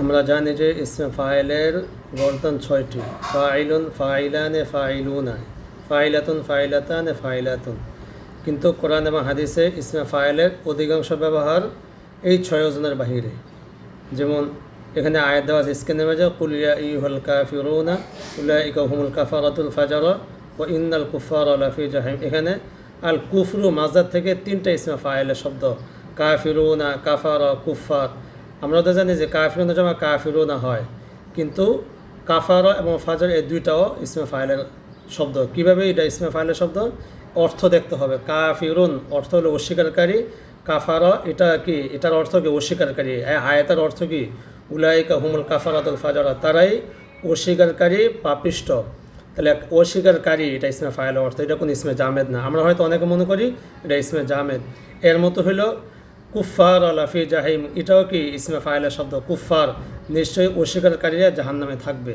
আমরা জানি যে ইসমে ফাইলের গর্দন ছয়টি, ফাইলুন ফাইলানে ফাইলুনা ফাইলাতুন ফাইলাতানে ফাইলাতুন। কিন্তু কোরআন এবং হাদিসে ইসমে ফাইলের অধিকাংশ ব্যবহার এই ছয় ওজনের বাহিরে। যেমন, এখানে আয়াত দেওয়া আছে স্ক্রিনে মেজা কুলিয়া ইহুল কাফিরুনা কুলিয়া ইকা হুমুল কাফারাতুল ফাজার ও ইন্নাল কুফার আলাফি জাহিম। এখানে আল কুফরু মাজার থেকে তিনটা ইসমে ফাইলের শব্দ, কাফিরুনা, কাফার কুফার আমরা তো জানি যে কাফিরুনা জমা কাফিরুনা হয়। কিন্তু কাফার এবং ফাজার এই দুইটাও ইসমে ফাইলের শব্দ। কীভাবে এটা ইসমে ফাইলের শব্দ? অর্থ দেখতে হবে। কাফিরুন অর্থ হলো অস্বীকারী। কাফারা, এটা কি? এটার অর্থ কি? অস্বীকারী। আয়াতের অর্থ কি? উলাইকা হুমুল কাফারাতুল ফাজারা। তারাই অস্বীকারী, পাপিষ্ট। তাহলে অস্বীকারী, এটা ইসমে ফাইলের অর্থ। এটা কোনো ইসমে জামেদ না। আমরা হয়তো অনেকে মনে করি এটা ইসমে জামেদ। এর মতো হলো কুফার আলাফি জাহিম এটাও কি ইসমে ফাইলের শব্দ? কুফার নিশ্চয়ই অস্বীকারীরা জাহান্নামে থাকবে।